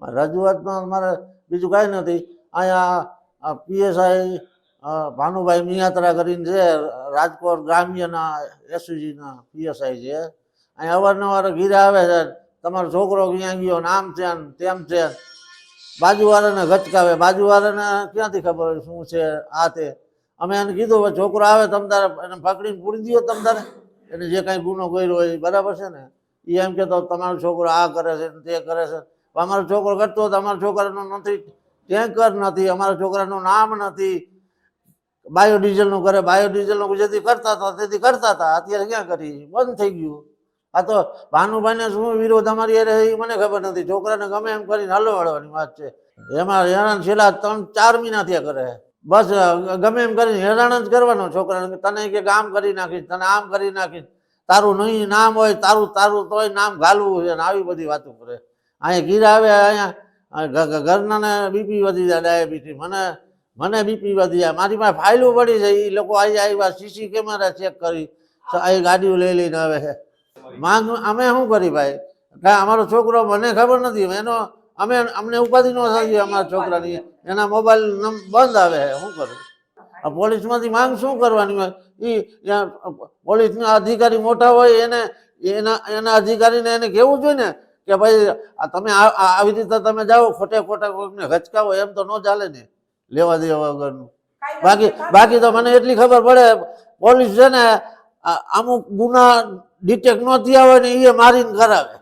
રજૂઆતમાં મારે બીજું કાંઈ નથી. અહીંયા પીએસઆઈ ભાનુભાઈ મિયાત્રા કરીને છે, રાજકોટ ગ્રામ્યના એસયુજીના પીએસઆઈ છે. અહીંયા અવારનવાર ઘીરે આવે છે, તમારો છોકરો ક્યાં ગયો, નામ છે, ને તેમ છે. બાજુવાળાને ગચકાવે, બાજુવાળાને ક્યાંથી ખબર હોય શું છે, આ તે. અમે એને કીધું છોકરો આવે તમ તારે એને પકડીને પૂરી દો તમ તારે એને જે કાંઈ ગુનો કર્યો હોય બરાબર છે ને? એ એમ કહેતો, તમારો છોકરો આ કરે છે તે કરે છે. અમારો છોકરો કરતો હતો અમારા છોકરાનું નથી, ટેન્કર નથી, અમારા છોકરાનું નામ નથી. બાયોડીઝલનું કરે, બાયોડીઝલનું જેથી કરતા હતા, તેથી કરતા હતા. અત્યારે ક્યાં કરી? બંધ થઈ ગયું. આ તો ભાનુભાઈને શું વિરોધ અમારી એ મને ખબર નથી. છોકરાને ગમે એમ કરીને હલો વળવાની વાત છે. એમાં હેરાન છેલ્લા ત્રણ, ચાર મહિના થયા કરે. બસ ગમે એમ કરીને હેરાન જ કરવાનો છોકરાને. તને કે આમ કરી નાખીશ, તને આમ કરી નાખીશ. તારું નહીં નામ હોય, તારું તારું તોય નામ ઘાલવું છે આવી બધી વાતો કરે. અહીંયા ગીર આવે, અહીંયા ઘરનાને બીપી વધી જાય, ડાયાબિટીસ. મને મને બીપી વધી જાય. મારી પાસે ફાઇલો પડી છે એ લોકો અહીંયા આવ્યા, સીસી કેમેરા ચેક કરી. અહીં ગાડીઓ લઈ લઈને આવે છે. માંગ અમે શું કરી ભાઈ? કાંઈ અમારો છોકરો, મને ખબર નથી એનો, અમે અમને ઉપાધિ ન થઈ અમારા છોકરાની. એના મોબાઈલ બંધ આવે છે, શું કરું? આ પોલીસમાંથી માંગ શું કરવાની હોય? એ પોલીસના અધિકારી મોટા હોય, એને, એના એના અધિકારીને એને કહેવું જોઈએ ને? કે ભાઈ તમે આવી રીતે તમે જાઓ ખોટે ખોટા કોઈકને હચકાવો એમ તો ન ચાલે ને લેવા દેવા વગરનું. બાકી બાકી તો મને એટલી ખબર પડે પોલીસ છે ને અમુક ગુના ડિટેક્ટ ન થયા હોય ને એ મારીને કરાવે.